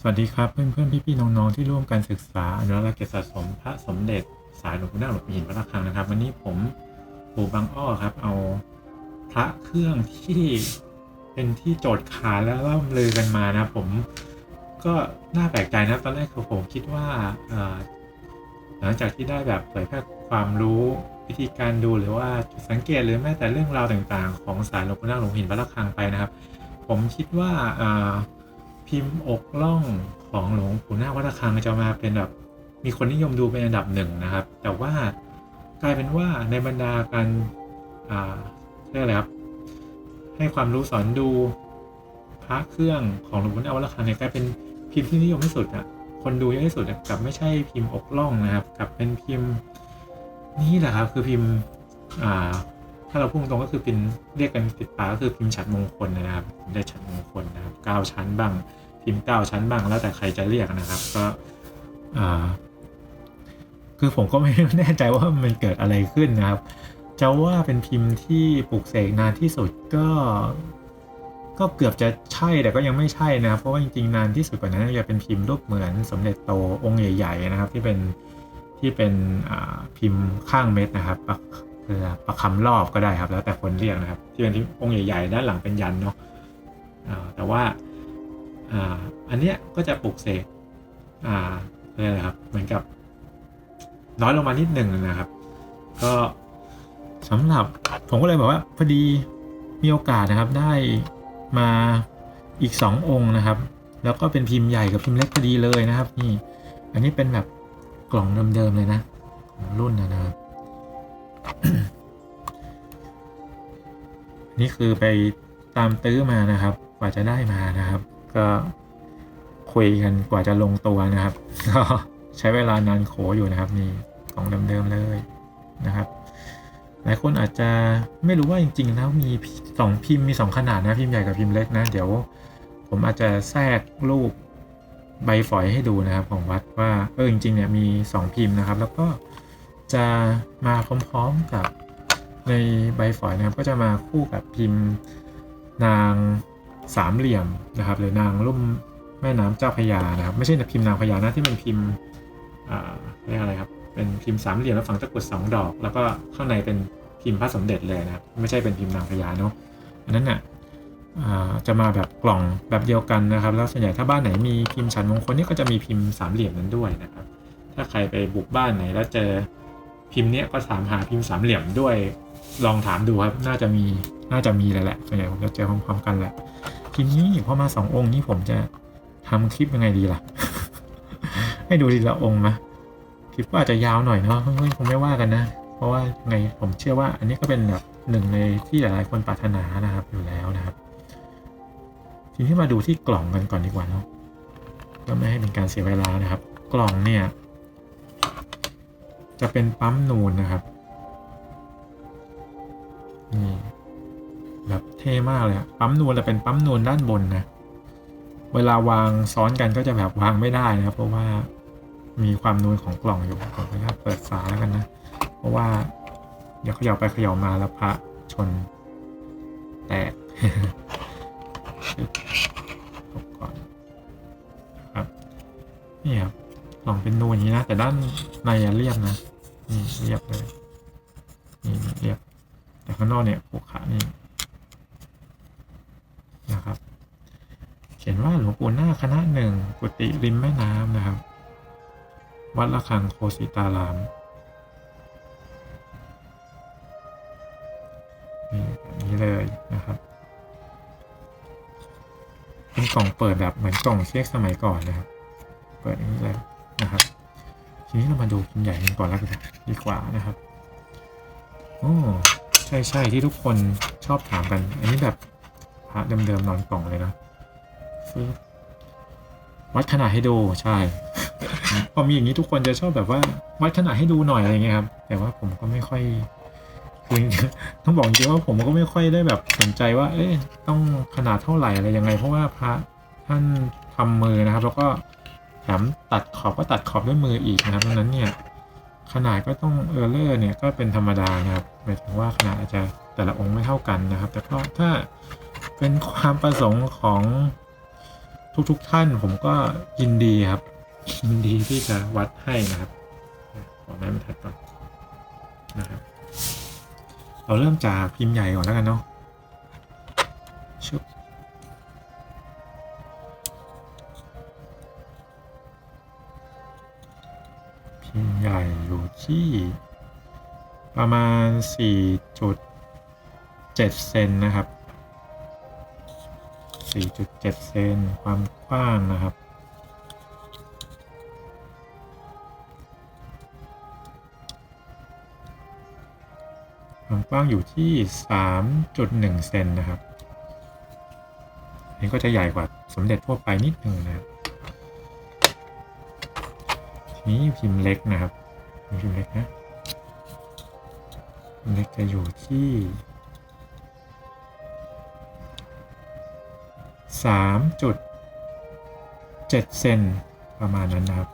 สวัสดีครับเพื่อนเพื่อนพี่พี่ๆน้องๆที่ร่วมกันศึกษาอนุรักษ์เก็บสะสมพระสมเด็จสายหลวงปู่นาหลวงปู่หินวัดระฆังนะครับ วันนี้ผมปู่บางอ้อครับ เอาพระเครื่องที่เป็นที่โจทย์ขานแล้วล่ำลือกันมานะ ผมก็น่าแปลกใจนะตอนแรกคือผมคิดว่าหลังจากที่ได้แบบเผยแพร่ความรู้วิธีการดูหรือว่าจุดสังเกตหรือแม้แต่เรื่องราวต่างๆ ของสายหลวงปู่นาหลวงปู่หินวัดระฆังไปนะครับ ผมคิดว่า พิมพ์อกล่องของหลวงปู่นาควัดระฆังจะมาเป็นแบบมีคนนิยมดูเป็นอันดับหนึ่งนะครับ แต่ว่ากลายเป็นว่าในบรรดาการเรียกอะไรครับให้ความรู้สอนดูพระเครื่องของหลวงปู่นาควัดระฆังเนี่ยกลายเป็นพิมพ์ที่นิยมที่สุดอะคนดูเยอะที่สุดกลับไม่ใช่พิมพ์อกล่องนะครับกลับเป็นพิมพ์นี่แหละครับคือพิมพ์าเราพูดตรงก็คือเป็นเรียกกันติดปากก็คือพิมพ์ฉัดมงคลนะครับได้ฉัดมงคลนะครับเก้าชั้นบ้าง พิมพ์เก้าชั้นบ้าง แล้วแต่ใครจะเรียกนะครับ ก็อ่าคือผมก็ไม่แน่ใจว่ามันเกิดอะไรขึ้นนะครับจะว่าเป็นพิมพ์ที่ปลูกเสกนานที่สุดก็ ก็เกือบจะใช่แต่ก็ยังไม่ใช่นะครับ เพราะว่าจริงๆนานที่สุดกว่านั้นจะเป็นพิมพ์รูปเหมือนสมเด็จโตองค์ใหญ่ ๆ นะครับ ที่เป็นที่เป็นอ่าพิมพ์ข้างเม็ดนะครับ ประเอ่อประคำรอบก็ได้ครับ แล้วแต่คนเรียกนะครับ ที่เป็นที่องค์ใหญ่ๆด้านหลังเป็นยันเนาะแต่ว่าอันเนี้ยก็จะปลูกเสกอ่าเรียกอะครับ เหมือนกับน้อยลงมานิดหนึ่งนะครับ ก็สำหรับผมก็เลยบอกว่าพอดีมีโอกาสนะครับได้มาอีกสององค์นะครับ แล้วก็เป็นพิมพ์ใหญ่กับพิมพ์เล็กพอดีเลยนะครับ นี่ อันนี้เป็นแบบกล่องเดิมๆเลยนะของรุ่นนะครับ นี่คือไปตามตื้อมานะครับ กว่าจะได้มานะครับ ก็คุยกันกว่าจะลงตัวนะครับ ก็ใช้เวลานานโขอยู่นะครับ นี่กล่องเดิมๆเลยนะครับหลายคนอาจจะไม่รู้ว่าจริง ๆ แล้วมีสองพิมพ์มีสองขนาดนะพิมพ์ใหญ่กับพิมพ์เล็กนะ เดี๋ยว ผมอาจจะแทรกรูปใบฝอยให้ดูนะครับ ของวัดว่าเออจริงๆเนี่ยมีสองพิมพ์นะครับ แล้วก็ จะมาพร้อมๆกับในใบฝอยนะครับ ก็จะมาคู่กับพิมพ์นางสามเหลี่ยมนะครับ หรือนางลุ่มแม่น้ำเจ้าพระยานะครับ ไม่ใช่พิมพ์นางพญานะที่เป็นพิมพ์อ่าเรียกอะไรครับ เป็นพิมพ์สามเหลี่ยมแล้วฝังตะกรุดสองดอก แล้วก็ข้างในเป็นพิมพ์พระสมเด็จเลยนะครับ ไม่ใช่เป็นพิมพ์นางพญาเนาะอันนั้นน่ะอ่าจะมาแบบกล่องแบบเดียวกันนะครับ แล้วส่วนใหญ่ถ้าบ้านไหนมีพิมพ์ฉันมงคลนี่ก็จะมีพิมพ์สามเหลี่ยมนั้นด้วยนะครับ ถ้าใครไปบุกบ้านไหนแล้วเจอ พิมพ์เนี้ยก็ถามหาพิมพ์สามเหลี่ยมด้วยลองถามดูครับ น่าจะมีน่าจะมีเลยแหละส่วนใหญ่ผมจะเจอพร้อมๆกันแหละทีนี้พอมาสององค์นี้ผมจะทำคลิปยังไงดีล่ะ ให้ดูทีละองค์นะคลิปก็อาจจะยาวหน่อยเนาะเฮ้ยคงไม่ว่ากันนะ เพราะว่าไงผมเชื่อว่า อันนี้ก็เป็นแบบหนึ่งในที่หลายๆคนปรารถนานะครับอยู่แล้วนะครับ ทีนี้มาดูที่กล่องกันก่อนดีกว่าเนาะเพื่อไม่ให้เป็นการเสียเวลานะครับ กล่องเนี่ย จะเป็นปั๊มนูนนะครับนี่แบบเท่มากเลยปั๊มนูนแต่เป็นปั๊มนูนด้านบนนะเวลาวางซ้อนกันก็จะแบบวางไม่ได้นะครับ เพราะว่ามีความนูนของกล่องอยู่ผมขออนุญาตเปิดฝาแล้วกันนะ เพราะว่าเดี๋ยวเขย่าไปเขย่ามาแล้วพระชนแตกชึบครบก่อนนะครับนี่ครับ กล่องเป็นนูนอย่างนี้นะ แต่ด้านในเรียบนะนี่เรียบเลยนี่เรียบ แต่ข้างนอกเนี่ยผูกขานี่นะครับ เขียนว่าหลวงปู่หน้าคณะหนึ่งกุฏิริมแม่น้ำนะครับ วัดระฆังโคสิตารามนี่แบบนี้เลยนะครับเป็นกล่องเปิดแบบเหมือนกล่องเช็คสมัยก่อนนะครับ เปิดอย่างนี้เลย นะครับ ทีนี้เรามาดูพิมพ์ใหญ่กันก่อนแล้วกันดีกว่านะครับโอ้ใช่ใช่ที่ทุกคนชอบถามกัน อันนี้แบบพระเดิมๆนอนกล่องเลยนะวัดขนาดให้ดูใช่ พอมีอย่างนี้ทุกคนจะชอบแบบว่า วัดขนาดให้ดูหน่อยอะไรเงี้ยครับ แต่ว่าผมก็ไม่ค่อยคือต้องบอกจริงว่าผมก็ไม่ค่อยได้แบบสนใจว่า เอ๊ะต้องขนาดเท่าไหร่อะไรยังไง เพราะว่าพระท่านทำมือนะครับ แล้วก็ แถมตัดขอบก็ตัดขอบด้วยมืออีกนะครับดังนั้นเนี่ยขนาดก็ต้องเออร์เลอร์เนี่ยก็เป็นธรรมดานะครับหมายถึงว่าขนาดอาจจะแต่ละองค์ไม่เท่ากันนะครับ แต่ก็ถ้าเป็นความประสงค์ของทุกๆทท่านผมก็ยินดีครับ ยินดีที่จะวัดให้นะครับขอไม้บรรทัดก่อนนะครับ เราเริ่มจากพิมพ์ใหญ่ก่อนแล้วกันเนาะ ที่ ประมาณ 4.7 เซนนะครับ 4.7 เซนความกว้างนะครับความกว้างอยู่ที่ 3.1 เซนนะครับอันนี้ก็จะใหญ่กว่าสมเด็จทั่วไปนิดนึงนะครับ ทีนี้พิมพ์เล็กนะครับ พิมพ์เล็กนะเล็กจะอยู่ที่3.7เซนประมาณนั้นนะครับ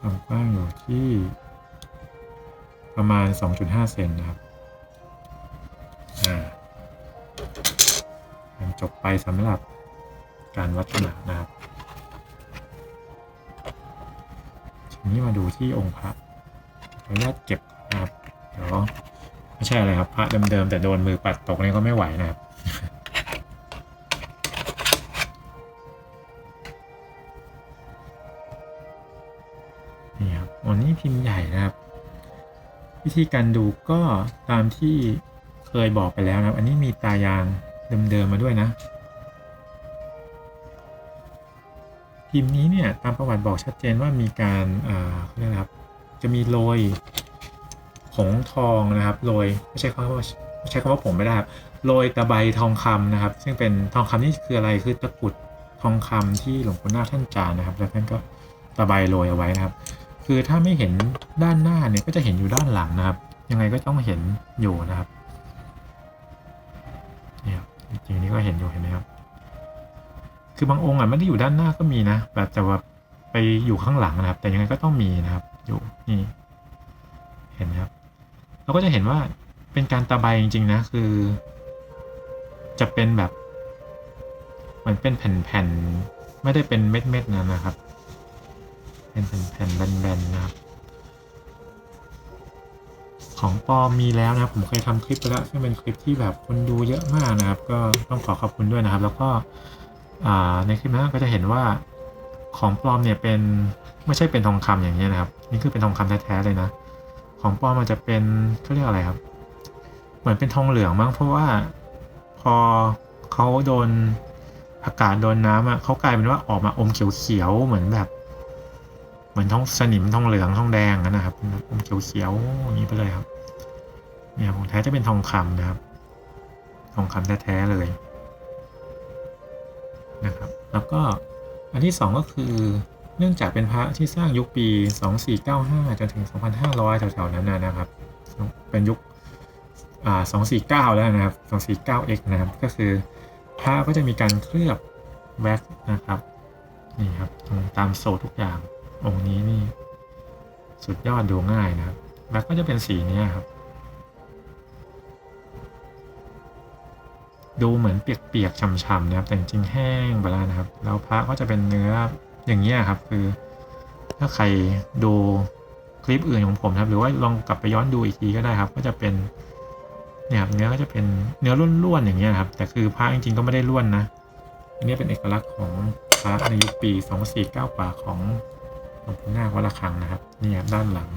ความกว้างอยู่ที่ประมาณ 2.5 เซนนะครับ อ่าจบไปสำหรับการวัดขนาดนะครับ นี้มาดูที่องค์พระขออนุญาตเก็บนะครับเดี๋ยวไม่ใช่อะไรครับพระเดิมๆแต่โดนมือปัดตกนี่ก็ไม่ไหวนะครับนี่ครับวันนี้พิมพ์ใหญ่นะครับ วิธีการดูก็ตามที่เคยบอกไปแล้วนะครับ อันนี้มีตายางเดิมๆมาด้วยนะ พิมนี้เนี่ยตามประวัติบอกชัดเจนว่ามีการอ่าเขาเรียกอะครับจะมีโรยผงทองนะครับโรยไม่ใช่คำว่าไม่ใช่คำว่าผงไม่ได้ครับโรยตะไบทองคำนะครับ ซึ่งเป็นทองคำนี่คืออะไรคือตะกุดทองคำที่หลวงปู่นาคท่านจานนะครับ แล้วท่านก็ตะไบโรยเอาไว้นะครับ คือถ้าไม่เห็นด้านหน้าเนี่ยก็จะเห็นอยู่ด้านหลังนะครับ ยังไงก็ต้องเห็นอยู่นะครับเนี่ยจริงๆนี่ก็เห็นอยู่เห็นไหมครับ คือบางองค์อะไม่ได้อยู่ด้านหน้าก็มีนะแบบแต่ว่าไปอยู่ข้างหลังนะครับ แต่ยังไงก็ต้องมีนะครับ อยู่นี่เห็นครับ เราก็จะเห็นว่าเป็นการตะไบจริง ๆ นะ คือ จะเป็นแบบเหมือนเป็นแผ่นๆไม่ได้เป็นเม็ดๆนะนะครับ เป็นแผ่นๆแบนๆนะครับ ของปอมมีแล้วนะครับผมเคยทำคลิปไปแล้วซึ่งเป็นคลิปที่แบบคนดูเยอะมากนะครับ ก็ต้องขอขอบคุณด้วยนะครับ แล้วก็ ในคลิปนั้ก็จะเห็นว่าของปลอมเนี่ยเป็นไม่ใช่เป็นทองคำอย่างนี้นะครับ นี่คือเป็นทองคำแท้ๆเลยนะ ของปลอมมันจะเป็นเขาเรียกอะไรครับ เหมือนเป็นทองเหลืองมั้งเพราะว่าพอเขาโดนอากาศโดนน้ำอะเขากลายเป็นว่าออกมาอมเขียวๆเหมือนแบบ เหมือนทองสนิมทองเหลืองทองแดงนะครับอมเขียวๆอย่างนี้ไปเลยครับ เนี่ยของแท้จะเป็นทองคำนะครับ ทองคำแท้ๆเลย นะครับ แล้วก็อันที่สองก็คือ เนื่องจากเป็นพระที่สร้างยุคปี 2495 จนถึง 2,500 แถวๆนั้นนะครับ เป็นยุคอ่า249 แล้วนะครับ 249x นะครับ ก็คือพระก็จะมีการเคลือบแว็กนะครับนี่ครับตามโซทุกอย่างองค์นี้นี่สุดยอดดูง่ายนะครับแว็กก็จะเป็นสีนี้ครับ ดูเหมือนเปียกๆช่ำๆนะครับ แต่จริงแห้งไปแล้วนะครับ แล้วพระก็จะเป็นเนื้ออย่างนี้ยครับ คือ ถ้าใครดูคลิปอื่นของผมนะครับ หรือว่าลองกลับไปย้อนดูอีกทีก็ได้ครับ ก็จะเป็นเนี่ยครับเนื้อก็จะเป็นเนื้อร่วนๆอย่างเงี้ยครับ แต่คือพระจริงๆก็ไม่ได้ร่วนนะอันนี้เป็นเอกลักษณ์ของพระในยุคปี2499กว่าของหลวงปู่นาควัดระฆังนะครับนี่ครับด้านหลัง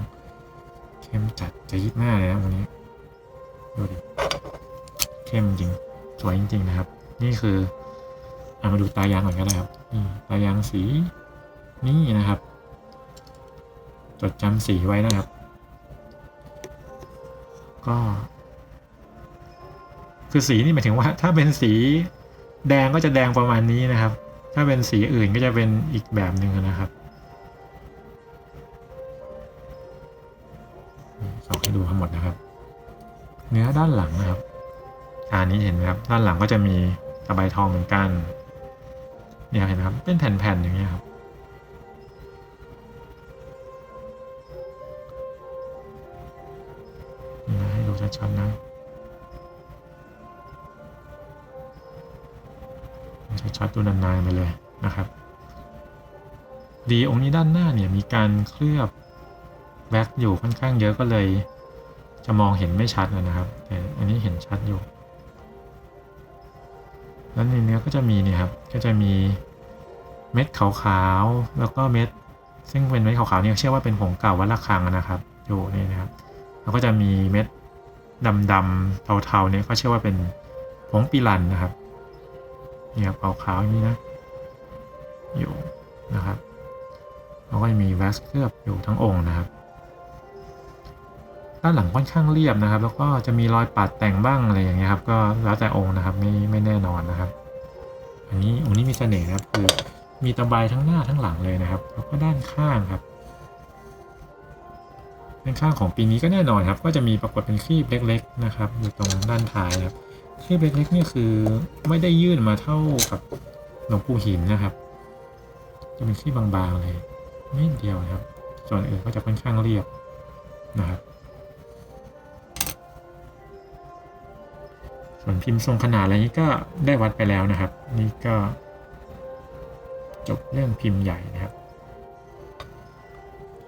เข้มจัดจะยิบมาเลยนะวันนี้ดูดิเข้มจริง สวยจริง ๆ นะครับ นี่คืออามาดูตายางก่อนก็ได้ครับนี่ตายางสีนี่นะครับ จดจำสีไว้นะครับ ก็ คือสีนี่หมายถึงว่า ถ้าเป็นสีแดงก็จะแดงประมาณนี้นะครับ ถ้าเป็นสีอื่นก็จะเป็นอีกแบบหนึ่งนะครับสองให้ดูทั้งหมดนะครับ เนื้อด้านหลังนะครับ อันนี้เห็นไหมครับ ด้านหลังก็จะมีตะไบทองเหมือนกัน เนี่ยเห็นไหมครับ เป็นแผ่นๆอย่างเงี้ครับนะให้ดูชัดๆนะชัดๆตัวนานๆไปเลยนะครับ ดีองค์นี้ด้านหน้าเนี่ยมีการเคลือบแว็กอยู่ค่อนข้างเยอะก็เลย จะมองเห็นไม่ชัดนะครับ แต่อันนี้เห็นชัดอยู่ แล้วในเนื้อก็จะมีเนี่ยครับ ก็จะมีเม็ดขาวๆ แล้วก็เม็ด ซึ่งเป็นเม็ดขาวๆเนี่ยเชื่อว่าเป็นผงเก่าวัดระฆังนะครับ อยู่นี่นะครับ แล้วก็จะมีเม็ดดำๆเทาๆเนี่ยก็เชื่อว่าเป็นผงปิลันนะครับเนี่ยครับขาวๆอย่างนี้นะอยู่นะครับแล้วก็จะมีแว็กซ์เคลือบอยู่ทั้งองค์นะครับ ด้านหลังค่อนข้างเรียบนะครับ แล้วก็จะมีรอยปัดแต่งบ้างอะไรอย่างเงี้ยครับ ก็แล้วแต่องค์นะครับไม่ไม่แน่นอนนะครับ อันนี้องค์นี้มีเสน่ห์นะครับคือมีตะไบทั้งหน้าทั้งหลังเลยนะครับ แล้วก็ด้านข้างครับด้านข้างของปีนี้ก็แน่นอนครับ ก็จะมีปรากฏเป็นครีบเล็ก ๆ นะครับอยู่ตรงด้านท้ายครับครีบเล็กๆนี่คือไม่ได้ยื่นมาเท่ากับหลวงปู่หินนะครับ จะเป็นครีบบางๆเลยนิดเดียวนะครับ ส่วนอื่นก็จะค่อนข้างเรียบนะครับ ส่วนพิมพ์ทรงขนาดอะไรนี้ก็ได้วัดไปแล้วนะครับ นี่ก็จบเรื่องพิมพ์ใหญ่นะครับ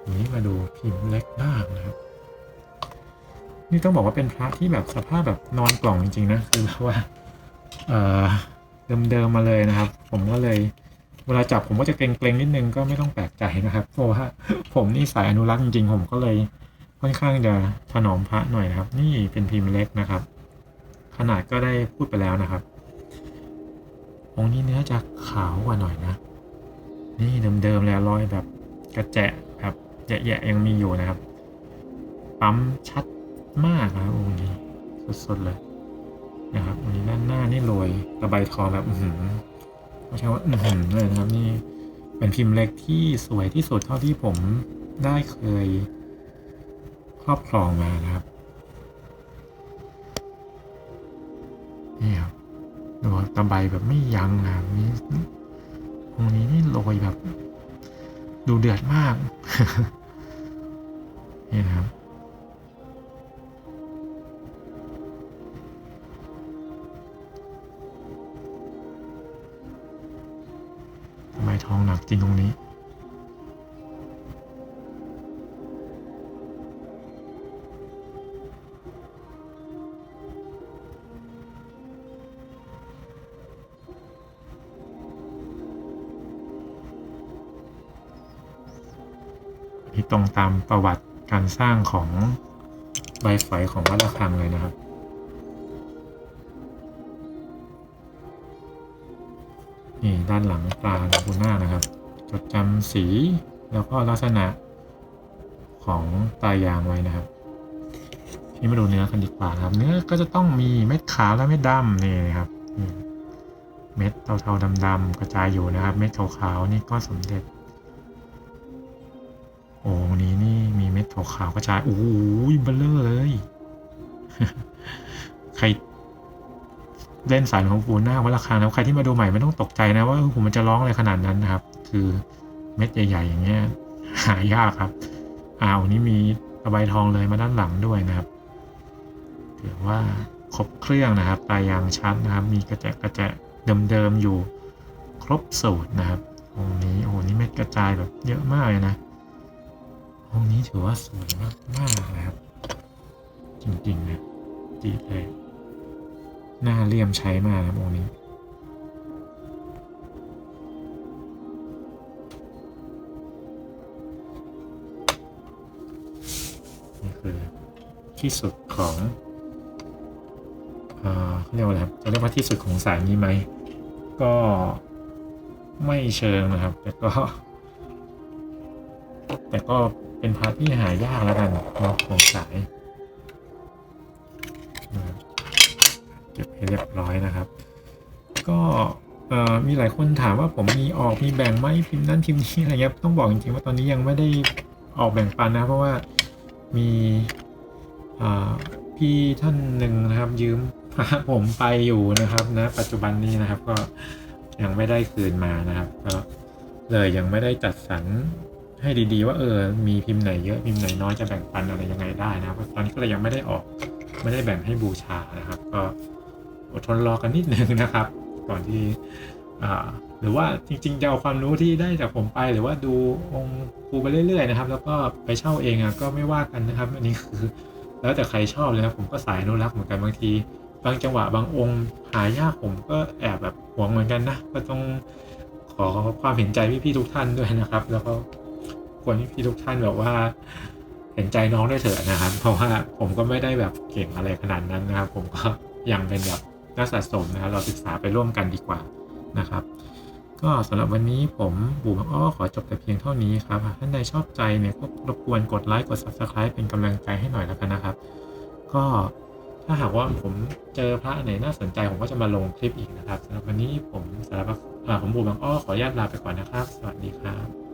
ทีนี้มาดูพิมพ์เล็กบ้างนะครับ นี่ต้องบอกว่าเป็นพระที่แบบสภาพแบบนอนกล่องจริงๆนะคือแบบว่าเอ่อเดิมๆมาเลยนะครับ ผมก็เลยเวลาจับผมก็จะเกรงๆนิดนึงก็ไม่ต้องแปลกใจนะครับเพราะว่าผมนี่สายอนุรักษ์จริงๆ ผมก็เลยค่อนข้างจะถนอมพระหน่อยนะครับ นี่เป็นพิมพ์เล็กนะครับ ขนาดก็ได้พูดไปแล้วนะครับ องค์นี้เนื้อจะขาวกว่าหน่อยนะ นี่เดิมๆแล้วรอยแบบกระแจะแบบแยะๆยังมีอยู่นะครับ ปั๊มชัดมากนะครับองค์นี้สดๆเลยนะครับองนี้ด้านหน้านี่โรยระบายทองแบบอือหือไม่ใช่ว่าอือหือเลยนะครับนี่เป็นพิมพ์เล็กที่สวยที่สุดเท่าที่ผมได้เคยครอบครองมานะครับ นี่ครับดูตะไบแบบไม่ยั้งนะครับนี่ตรงนี้นี่โรยแบบ ดูเดือดมาก นี่นะครับทำไมทองหนักจริงตรงนี้ ตรงตามประวัติการสร้างของใบฝอยของวัดระฆังเลยนะครับ นี่ด้านหลังปลาลาบูน่านะครับ จดจำสีแล้วก็ลักษณะของตายางไว้นะครับที่มาดูเนื้อกันดีกว่าครับ เนื้อก็จะต้องมีเม็ดขาวและเม็ดดำนี่นะครับเม็ดเทาๆดำๆกระจายอยู่นะครับ เม็ดขาวๆนี่ก็สมเด็จ อ้วันนี้นี่มีเม็ดขาวกระจายโอ้ยเบลเลอร์เลย ใครเล่นสายหลวงปู่หน้าวัดระฆังนะใครที่มาดูใหม่ไม่ต้องตกใจนะว่าผมมันจะร้องอะไรขนาดนั้นนะครับ คือเม็ดใหญ่ๆอย่างเงี้ยหายากครับอ้าวนี้มีระบายทองเลยมาด้านหลังด้วยนะครับถือว่าครบเครื่องนะครับตายางชัดนะครับ มีกระแจกระแจเดิมๆอยู่ครบสูตรนะครับองนี้โอ้โหนี่เม็ดกระจายแบบเยอะมากเลยนะ องนี้ถือว่าสวยมากมากนะครับ จริงๆนะจีดเลยหน้าเลี่ยมใช้มากนะครับองค์นี้นี่คือที่สุดของเอ่อเขาเรียกว่าอะไรครับจะเรียกว่าที่สุดของสายนี้ไหม ก็ไม่เชิงนะครับ แต่ก็ แต่ก็ เป็นพาร์ทที่หายากแล้วกันเนาะของสายเก็บให้เรียบร้อยนะครับ ก็มีหลายคนถามว่าผมมีออกมีแบ่งไหมพิมพ์นั้นพิมพ์นี้อะไรเงี้ยต้องบอกจริงๆว่าตอนนี้ยังไม่ได้ออกแบ่งปันนะ เพราะว่ามีพี่ท่านหนึ่งนะครับ ยืมพระผมไปอยู่นะครับนะปัจจุบันนี้นะครับก็ยังไม่ได้คืนมานะครับ ก็เลยยังไม่ได้จัดสรร ให้ดีๆ ว่าเออมีพิมพ์ไหนเยอะพิมพ์ไหนน้อยจะแบ่งปันอะไรยังไงได้นะครับตอนนี้ก็เลยยังไม่ได้ออกไม่ได้แบ่งให้บูชานะครับ ก็อดทนรอกันนิดนึงนะครับ ก่อนที่อ่าหรือว่าจริงๆจะเอาความรู้ที่ได้จากผมไป หรือว่าดูองค์ครูไปเรื่อยๆนะครับ แล้วก็ไปเช่าเองอะก็ไม่ว่ากันนะครับ อันนี้คือ แล้วแต่ใครชอบเลยนะผมก็สายอนุรักษ์เหมือนกันบางที บางจังหวะบางองค์หายากผมก็แอบแบบหวงเหมือนกันนะก็ต้องขอความเห็นใจพี่ๆทุกท่านด้วยนะครับ แล้วก็ ควรพี่ทุกท่านแบบว่า เห็นใจน้องด้วยเถอะนะครับ เพราะว่าผมก็ไม่ได้แบบเก่งอะไรขนาดนั้นนะครับ ผมก็ยังเป็นแบบนักสะสมนะครับเราศึกษาไปร่วมกันดีกว่านะครับ ก็สำหรับวันนี้ผมบูมอ้อขอจบแต่เพียงเท่านี้ครับหากท่านใดชอบใจเนี่ยก็รบกวนกดไลค์กด Subscribe เป็นกำลังใจให้หน่อยแล้วกันนะครับ ก็ถ้าหากว่าผมเจอพระไหนน่าสนใจผมก็จะมาลงคลิปอีกนะครับสำหรับวันนี้ผมสารพัดอ่าผมบูมอ้อขออนุญาตลาไปก่อนนะครับ สวัสดีครับ